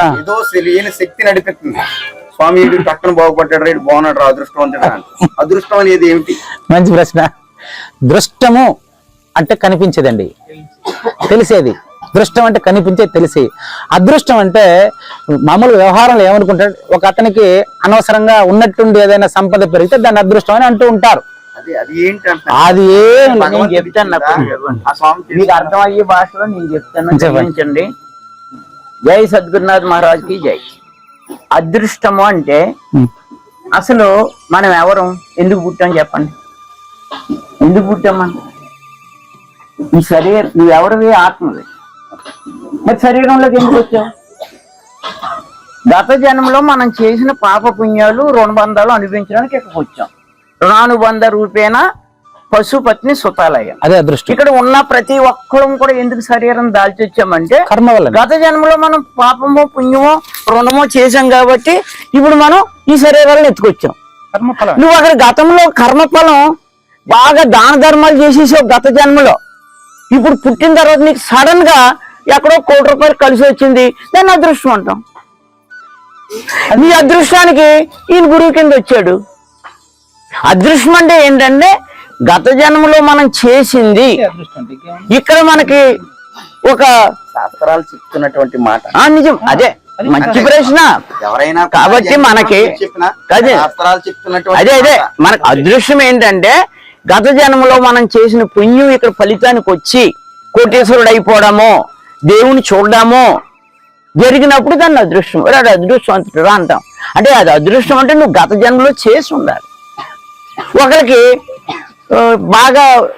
ఆ, ఏదో తెలియని శక్తి నడిపిస్తుంది. స్వామి వీడు పక్కన బాగుపడ్డాడు రైట్ బాగున్నాడు రా అదృష్టవంతుడు అదృష్టం అనేది ఏమిటి? మంచి ప్రశ్న. దృష్టము అంటే కనిపించేదండి. తెలిసేది. దృష్టం అంటే కనిపించేది తెలిసి. అదృష్టం అంటే మామూలు వ్యవహారంలో ఏమనుకుంటాడు? ఒక అతనికి అనవసరంగా ఉన్నట్టుండి ఏదైనా సంపద పెరిగితే దాన్ని అదృష్టం అని అంటూ ఉంటారు. అది ఏం చెప్తాను మీకు అర్థమయ్యే భాషలో నేను చెప్తాను. చెప్పండి. జై సద్గురునాథ్ మహారాజ్కి జై. అదృష్టము అంటే. అసలు మనం ఎవరు? ఎందుకు పుట్టాం చెప్పండి. ఎందుకు పుట్టాం మనం? ఈ శరీరం నువ్వు ఎవరివి? ఆత్మవి. మరి శరీరంలోకి ఎందుకు వచ్చావు? గత జన్మలో మనం చేసిన పాప పుణ్యాలు రుణబంధాలు అనుభవించడానికి ఇక్కడికి వచ్చాం. రుణానుబంధ రూపేణ పశుపత్ని సుతాలయం. అదే అదృష్టం. ఇక్కడ ఉన్న ప్రతి ఒక్కరం కూడా ఎందుకు శరీరం దాల్చి వచ్చామంటే కర్మ వల్ల గత జన్మలో మనం పాపమో పుణ్యమో రుణమో చేసాం కాబట్టి ఇప్పుడు మనం ఈ శరీరాలను ఎత్తుకొచ్చాం. కర్మఫలం. నువ్వు అక్కడ గతంలో కర్మఫలం బాగా దాన ధర్మాలు చేసేసావు గత జన్మలో. ఇప్పుడు పుట్టిన తర్వాత నీకు సడన్గా ఎక్కడో కోటి రూపాయలు కలిసి వచ్చింది. దాన్ని అదృష్టం అంటాం. నీ అదృష్టానికి ఈయన గురువు కింద వచ్చాడు. అదృష్టం అంటే ఏంటంటే గత జన్మలో మనం చేసింది ఇక్కడ మనకి ఒక శాస్త్రాలు చెప్తున్నటువంటి మాట. నిజం. అదే. మంచి ప్రశ్న. ఎవరైనా కాబట్టి మనకి అదే. శాస్త్రాలు చెప్తున్నటువంటి అదే అదే. మనకు అదృష్టం ఏంటంటే గత జన్మలో మనం చేసిన పుణ్యం ఇక్కడ ఫలితానికి వచ్చి కోటేశ్వరుడు అయిపోవడమో దేవుని చూడడమో జరిగినప్పుడు దాన్ని అదృష్టం. అది అదృష్టవంతుడు అంటాం. అంటే అది అదృష్టం అంటే నువ్వు గత జన్మలో చేసి ఉండాలి. ఒకరికి బాగా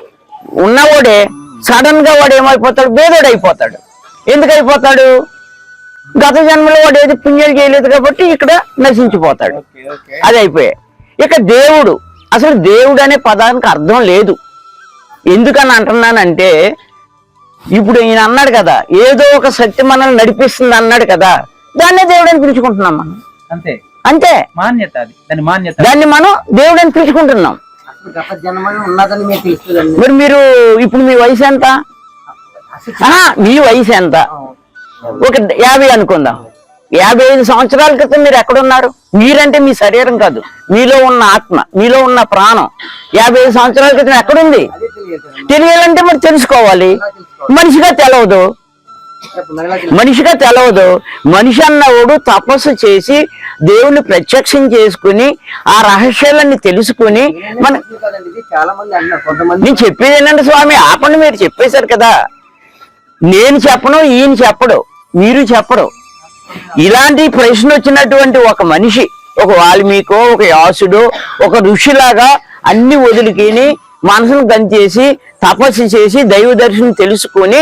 ఉన్నవాడే సడన్గా వాడు ఏమైపోతాడు? బేదోడు అయిపోతాడు ఎందుకు అయిపోతాడు? గత జన్మలో వాడు ఏది పుణ్యాలు చేయలేదు కాబట్టి ఇక్కడ నశించిపోతాడు. అది అయిపోయాయి ఇక దేవుడు అసలు దేవుడు అనే పదానికి అర్థం లేదు. ఎందుకని అంటున్నానంటే ఇప్పుడు ఈయన అన్నాడు కదా ఏదో ఒక శక్తి మనల్ని నడిపిస్తుంది అన్నాడు కదా దాన్నే దేవుడు అని పిలుచుకుంటున్నాం మనం. అంతే. అంతే. మాన్యత. దాన్ని మనం దేవుడు అని పిలుచుకుంటున్నాం. గత జన్మలో ఉన్నదని మీకు తెలుస్తుందండి. మరి మీరు ఇప్పుడు మీ వయసు ఎంత? మీ వయసు ఎంత? ఒక యాభై అనుకుందాం. యాభై ఐదు సంవత్సరాల క్రితం మీరు ఎక్కడున్నారు? మీరంటే మీ శరీరం కాదు. మీలో ఉన్న ఆత్మ మీలో ఉన్న ప్రాణం. యాభై ఐదు సంవత్సరాల క్రితం ఎక్కడుంది? తెలియాలంటే మరి తెలుసుకోవాలి. మనిషిగా తెలవదు. మనిషిగా తెలవదు. మనిషి అన్నవాడు తపస్సు చేసి దేవుని ప్రత్యక్షం చేసుకుని ఆ రహస్యాలన్నీ తెలుసుకుని మన నేను చెప్పేది ఏంటంటే స్వామి ఆపండి మీరు చెప్పేశారు కదా. నేను చెప్పను ఈయన చెప్పడు మీరు చెప్పడు ఇలాంటి ప్రశ్న వచ్చినటువంటి ఒక మనిషి ఒక వాల్మీకో ఒక యాసుడు ఒక ఋషిలాగా అన్ని వదిలికిని మనసును దంచేసి తపస్సు చేసి దైవ దర్శనం తెలుసుకొని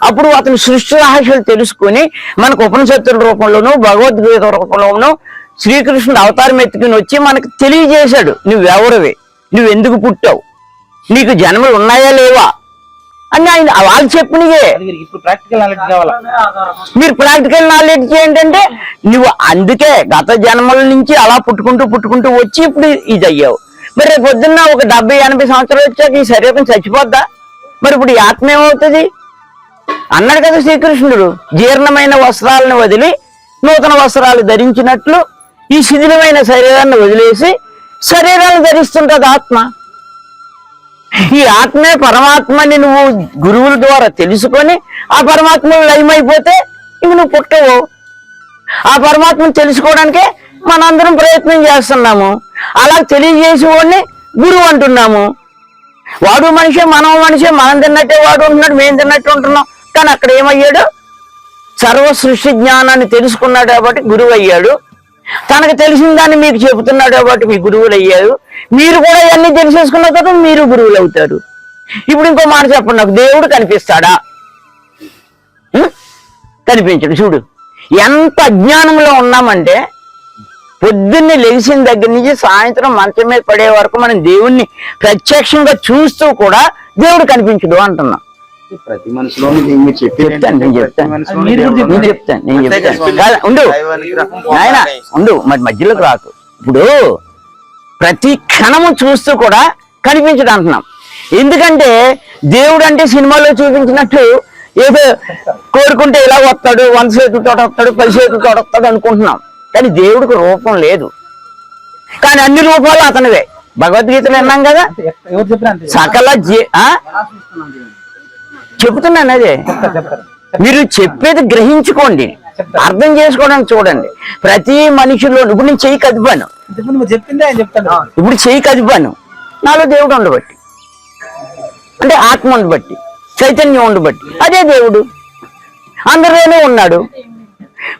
అప్పుడు అతని సృష్టి రహస్యాలు తెలుసుకొని మనకు ఉపనిషత్తుల రూపంలోనూ భగవద్గీత రూపంలోనూ శ్రీకృష్ణుడు అవతారం ఎత్తుకుని వచ్చి మనకు తెలియజేశాడు నువ్వెవరివి? నువ్వు ఎందుకు పుట్టావు? నీకు జన్మలు ఉన్నాయా లేవా? అని ఆయన వాళ్ళు చెప్పినయే. మీరు ప్రాక్టికల్ నాలెడ్జ్ ఏంటంటే నువ్వు అందుకే గత జన్మల నుంచి అలా పుట్టుకుంటూ పుట్టుకుంటూ వచ్చి ఇప్పుడు ఇది అయ్యావు మరి రేపు పొద్దున్న ఒక డెబ్బై ఎనభై సంవత్సరాలు వచ్చాక ఈ శరీరం చచ్చిపోద్దా? మరి ఇప్పుడు ఈ ఆత్మ ఏమవుతుంది? అన్నాడు కదా శ్రీకృష్ణుడు జీర్ణమైన వస్త్రాలను వదిలి నూతన వస్త్రాలు ధరించినట్లు ఈ శిథిలమైన శరీరాన్ని వదిలేసి శరీరాన్ని ధరిస్తుంటది ఆత్మ. ఈ ఆత్మే పరమాత్మని నువ్వు గురువుల ద్వారా తెలుసుకొని ఆ పరమాత్మను లయమైపోతే ఇవి నువ్వు పుట్టవు. ఆ పరమాత్మను తెలుసుకోవడానికే మనందరం ప్రయత్నం చేస్తున్నాము. అలా తెలియజేసి వాడిని గురువు అంటున్నాము. వాడు మనిషే మనం మనిషే మనం తిన్నట్టే వాడు ఉంటున్నాడు మేము తిన్నట్టు ఉంటున్నాం. కానీ అక్కడ ఏమయ్యాడు? సర్వ సృష్టి జ్ఞానాన్ని తెలుసుకున్నాడు కాబట్టి గురువు అయ్యాడు తనకు తెలిసిన దాన్ని మీకు చెబుతున్నాడు కాబట్టి మీ గురువులు అయ్యారు. మీరు కూడా ఇవన్నీ తెలిసేసుకున్న తర్వాత మీరు గురువులు అవుతారు. ఇప్పుడు ఇంకో మాట చెప్పండి నాకు దేవుడు కనిపిస్తాడా? కనిపించడు చూడు. ఎంత అజ్ఞానంలో ఉన్నామంటే పొద్దున్నే లెగిసిన దగ్గర నుంచి సాయంత్రం మంచం మీద పడే వరకు మనం దేవుణ్ణి ప్రత్యక్షంగా చూస్తూ కూడా దేవుడు కనిపించడు అంటున్నాం. ప్రతి మనిషిలోని మీరు చెప్తాను నేను చెప్తాను. నేను చెప్తాను నేను చెప్తాను. ఉండు. నాయన. ఉండు మరి మధ్యలోకి రాకు. ఇప్పుడు ప్రతి క్షణము చూస్తూ కూడా కనిపించడు అంటున్నాం. ఎందుకంటే దేవుడు అంటే సినిమాలో చూపించినట్టు ఏదో కోరుకుంటే ఇలా వస్తాడు వంద చేతులతో వస్తాడు పది చేతులతో వస్తాడు అనుకుంటున్నాం. కానీ దేవుడికి రూపం లేదు. కానీ అన్ని రూపాలు అతనివే. భగవద్గీతలో విన్నాం కదా? సకల జీ చెబుతున్నాను అదే. మీరు చెప్పేది గ్రహించుకోండి. అర్థం చేసుకోవడానికి చూడండి. ప్రతి మనిషిలో ఇప్పుడు నేను చెయ్యి కదిపాను. ఇప్పుడు చెయ్యి కదిపాను. నాలో దేవుడు ఉండబట్టి. అంటే ఆత్మ ఉండబట్టి. చైతన్యం ఉండబట్టి. అదే దేవుడు. అందరిలోనే ఉన్నాడు.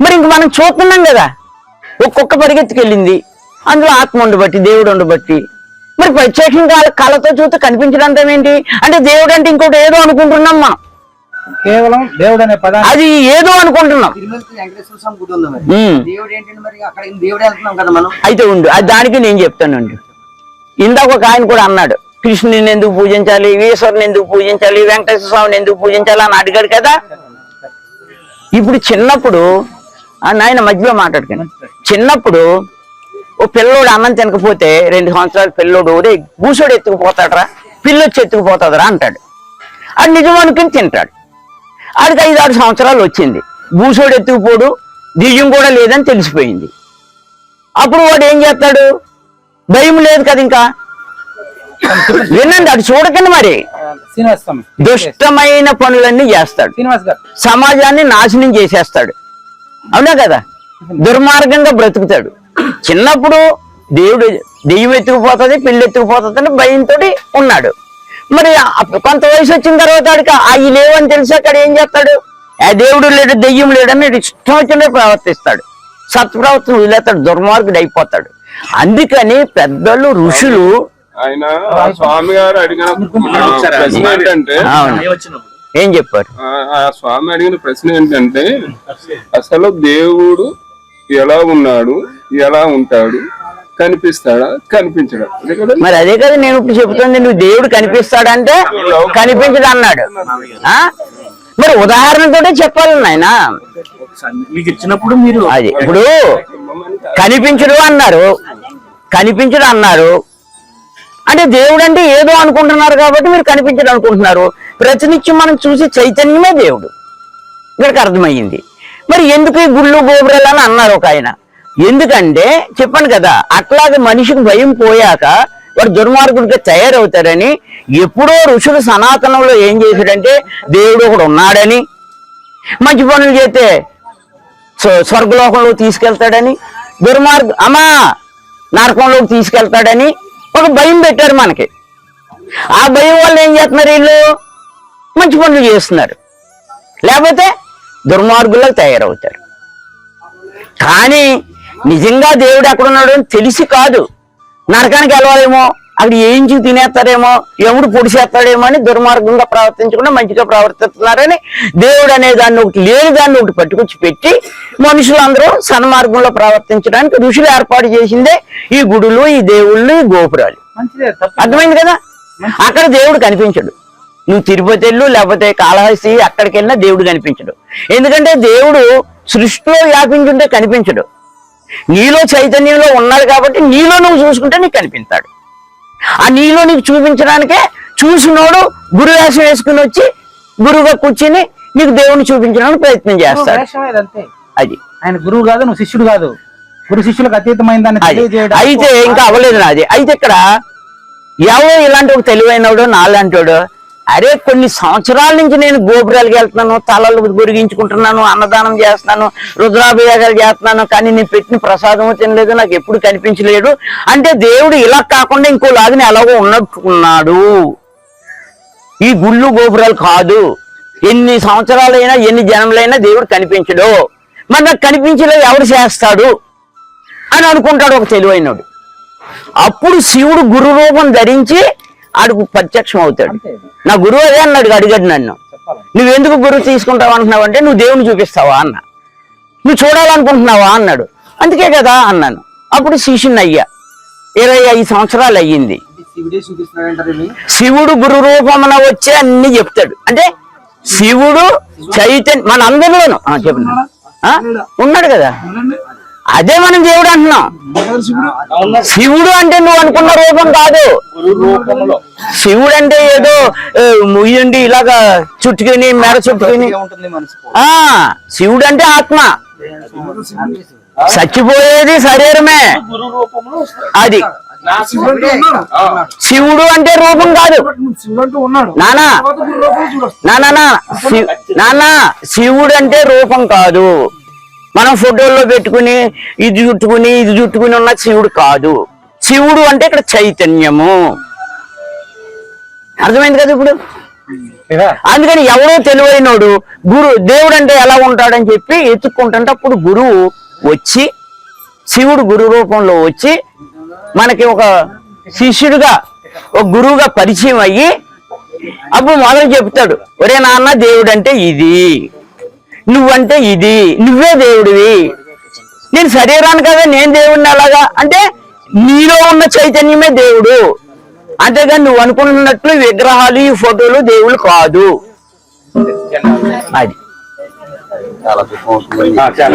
మరి ఇంక మనం చూస్తున్నాం కదా. ఒక్కొక్క పరిగెత్తుకెళ్ళింది. అందులో ఆత్మ ఉండబట్టి దేవుడు ఉండబట్టి. మరి ప్రత్యక్షంగా కళతో చూస్తే కనిపించడం ఏంటి అంటే దేవుడు అంటే ఇంకోటి ఏదో అనుకుంటున్నాం మనం కేవలం దేవుడు అనే పదాన్ని అది ఏదో అనుకుంటున్నాం. తిరుమలకి వెంకటేశ్వర స్వామి గుడి ఉంది మరి. ఉమ్. దేవుడు ఏంటంటే మరి? అక్కడ దేవుడు వెళ్తున్నాం కదా మనం. అయితే ఉండు. అది దానికి నేను చెప్తానండి. ఇందాక ఒక ఆయన కూడా అన్నాడు కృష్ణుని ఎందుకు పూజించాలి? ఈశ్వరుని ఎందుకు పూజించాలి? వెంకటేశ్వర స్వామిని ఎందుకు పూజించాలి? అని అడిగాడు కదా. ఇప్పుడు చిన్నప్పుడు ఆ నాయన మధ్యలో మాట్లాడుకుని చిన్నప్పుడు ఓ పిల్లోడు అన్నం తినకపోతే రెండు సంవత్సరాల పిల్లోడు రే గూసోడు ఎత్తుకుపోతాడరా పిల్లొచ్చి ఎత్తుకుపోతాడరా అంటాడు. అది నిజం అనుకుని తింటాడు. ఆడికి ఐదు ఆరు సంవత్సరాలు వచ్చింది. గూసోడు ఎత్తుకుపోడు దియ్యం కూడా లేదని తెలిసిపోయింది. అప్పుడు వాడు ఏం చేస్తాడు? భయం లేదు కదా ఇంకా? వినండి అది చూడకండి మరి. దుష్టమైన పనులన్నీ చేస్తాడు. సమాజాన్ని నాశనం చేసేస్తాడు. అవునా కదా? దుర్మార్గంగా బ్రతుకుతాడు. చిన్నప్పుడు దేవుడు దెయ్యం ఎత్తుకుపోతుంది పిల్లి ఎత్తుకుపోతుంది అని భయంతో ఉన్నాడు. మరి కొంత వయసు వచ్చిన తర్వాత ఆడికి అవి లేవని తెలిసి అక్కడ ఏం చేస్తాడు? ఆ దేవుడు లేడు దెయ్యం లేడని ఇష్టం వచ్చిన ప్రవర్తిస్తాడు. సత్ప్రవర్తన వదిలేస్తాడు దుర్మార్గుడు అయిపోతాడు. అందుకని పెద్దలు ఋషులు ఆయన ఆ స్వామి గారు అడిగిన ప్రశ్న ఏంటంటే ఏం చెప్పారు? ఆ స్వామి అడిగిన ప్రశ్న ఏంటంటే అసలు దేవుడు ఎలా ఉన్నాడు? ఎలా ఉంటాడు కనిపిస్తాడా కనిపించడా? మరి అదే కదా నేను ఇప్పుడు చెబుతుంది నువ్వు దేవుడు కనిపిస్తాడంటే కనిపించడు అన్నాడు. ఆ? మరి ఉదాహరణతోటే చెప్పాలి నాయన. మీకు ఇచ్చినప్పుడు మీరు అది ఇప్పుడు కనిపించడు అన్నారు. కనిపించడు అన్నారు. అంటే దేవుడు అంటే ఏదో అనుకుంటున్నారు కాబట్టి మీరు కనిపించడు అనుకుంటున్నారు. ప్రతినిత్యం మనం చూసి చైతన్యమే దేవుడు. ఇక్కడికి అర్థమయ్యింది. మరి ఎందుకు ఈ గుళ్ళు అని అన్నారు ఒక ఆయన? ఎందుకంటే చెప్పాను కదా అట్లాగే మనిషికి భయం పోయాక వాడు దుర్మార్గుడిగా తయారవుతారని ఎప్పుడో ఋషులు సనాతనంలో ఏం చేశాడంటే దేవుడు ఒకడు ఉన్నాడని మంచి పనులు చేస్తే స్వర్గలోకంలో తీసుకెళ్తాడని దుర్మార్గ అమ్మా నరకంలోకి తీసుకెళ్తాడని ఒక భయం పెట్టారు మనకి. ఆ భయం వల్ల ఏం చేస్తున్నారు వీళ్ళు? మంచి పనులు చేస్తున్నారు. లేకపోతే దుర్మార్గులకు తయారవుతారు. కానీ నిజంగా దేవుడు ఎక్కడున్నాడు అని తెలిసి కాదు. నరకానికి వెళ్ళాలేమో అక్కడ ఏంచి తినేస్తారేమో ఎవడు పొడిచేస్తాడేమో అని దుర్మార్గంగా ప్రవర్తించకుండా మంచిగా ప్రవర్తిస్తున్నారని దేవుడు అనే దాన్ని ఒకటి లేని దాన్ని ఒకటి పట్టుకొచ్చి పెట్టి మనుషులందరూ సన్మార్గంలో ప్రవర్తించడానికి ఋషులు ఏర్పాటు చేసిందే ఈ గుడులు ఈ దేవుళ్ళు ఈ గోపురాలు. అర్థమైంది కదా? అక్కడ దేవుడు కనిపించడు. నువ్వు తిరుపతి వెళ్ళు లేకపోతే కాళహస్తి అక్కడికి వెళ్ళినా దేవుడు కనిపించడు. ఎందుకంటే దేవుడు సృష్టిలో వ్యాపించుంటే కనిపించడు. నీలో చైతన్యంలో ఉన్నాడు కాబట్టి నీలో నువ్వు చూసుకుంటే నీకు కనిపిస్తాడు. ఆ నీలో నీకు చూపించడానికే చూసినోడు గురువేషం వేసుకుని వచ్చి గురువుగా కూర్చుని నీకు దేవుని చూపించడానికి ప్రయత్నం చేస్తాడు. అది. ఆయన గురువు కాదు నువ్వు శిష్యుడు కాదు. గురు శిష్యులకు అతీతమైన దాన్ని అయితే ఇంకా అవ్వలేదు నాది. అయితే ఇక్కడ ఎవరో ఇలాంటి ఒక తెలివైనవాడు నాలాంటోడు అరే కొన్ని సంవత్సరాల నుంచి నేను గోపురాలకు వెళ్తున్నాను తలలు గురిగించుకుంటున్నాను అన్నదానం చేస్తున్నాను రుద్రాభిషేకాలు చేస్తున్నాను కానీ నేను పెట్టిన ప్రసాదం తినలేదు నాకు ఎప్పుడు కనిపించలేడు అంటే దేవుడు ఇలా కాకుండా ఇంకో లాగిన ఎలాగో ఉన్నట్టున్నాడు. ఈ గుళ్ళు గోపురాలు కాదు. ఎన్ని సంవత్సరాలైనా ఎన్ని జన్మలైనా దేవుడు కనిపించడు. మరి నాకు కనిపించలేదు ఎవరు చేస్తాడు? అని అనుకుంటాడు ఒక తెలివైనడు. అప్పుడు శివుడు గురు రూపం ధరించి ఆడికి ప్రత్యక్షం అవుతాడు. నా గురువు అదే అన్నాడు అడిగాడు నన్ను. నువ్వెందుకు గురువు తీసుకుంటావు అంటున్నావు అంటే నువ్వు దేవుని చూపిస్తావా? అన్న. నువ్వు చూడాలనుకుంటున్నావా? అన్నాడు. అందుకే కదా అన్నాను. అప్పుడు శిష్యుని అయ్యా ఇరవై ఐదు సంవత్సరాలు అయ్యింది. శివుడే గురు రూపమున వచ్చి అన్ని చెప్తాడు. అంటే శివుడు చైతన్య మన అందరిలోను. చెప్పండి. ఆ? ఉన్నాడు కదా? అదే మనం దేవుడు అంటున్నాం. శివుడు అంటే నువ్వు అనుకున్న రూపం కాదు. శివుడు అంటే ఏదో ముయ్యండి ఇలాగా చుట్టుకుని మెడ చుట్టుకుని. ఆ శివుడు అంటే ఆత్మ. చచ్చిపోయేది శరీరమే. అది. శివుడు అంటే రూపం కాదు. నానా నానా నానా శివుడు అంటే రూపం కాదు. మనం ఫోటోల్లో పెట్టుకుని ఇది చుట్టుకుని ఇది చుట్టుకుని ఉన్న శివుడు కాదు. శివుడు అంటే ఇక్కడ చైతన్యము. అర్థమైంది కదా ఇప్పుడు? అందుకని ఎవరో తెలివైనోడు గురు దేవుడు అంటే ఎలా ఉంటాడని చెప్పి ఎత్తుక్కుంటుంటే అప్పుడు గురువు వచ్చి శివుడు గురు రూపంలో వచ్చి మనకి ఒక శిష్యుడిగా ఒక గురువుగా పరిచయం అయ్యి అప్పుడు మొదలు చెప్తాడు ఒరే నాన్న దేవుడు అంటే ఇది. నువ్వంటే ఇది నువ్వే దేవుడివి. నేను శరీరాన్ని కదా నేను దేవుడిని ఎలాగా అంటే నీలో ఉన్న చైతన్యమే దేవుడు. అంతేగాని నువ్వు అనుకున్నట్లు విగ్రహాలు ఈ ఫోటోలు దేవుళ్ళు కాదు. అది.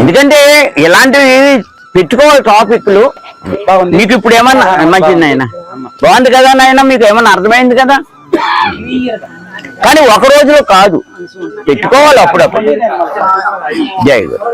ఎందుకంటే ఇలాంటివి పెట్టుకోవాలి టాపిక్లు. మీకు ఇప్పుడు ఏమన్నా మంచిది నాయన? బాగుంది కదా నాయన మీకు ఏమన్నా అర్థమైంది కదా? కానీ ఒక రోజులో కాదు. పెట్టుకోవాలి అప్పుడప్పుడు. జై గురు.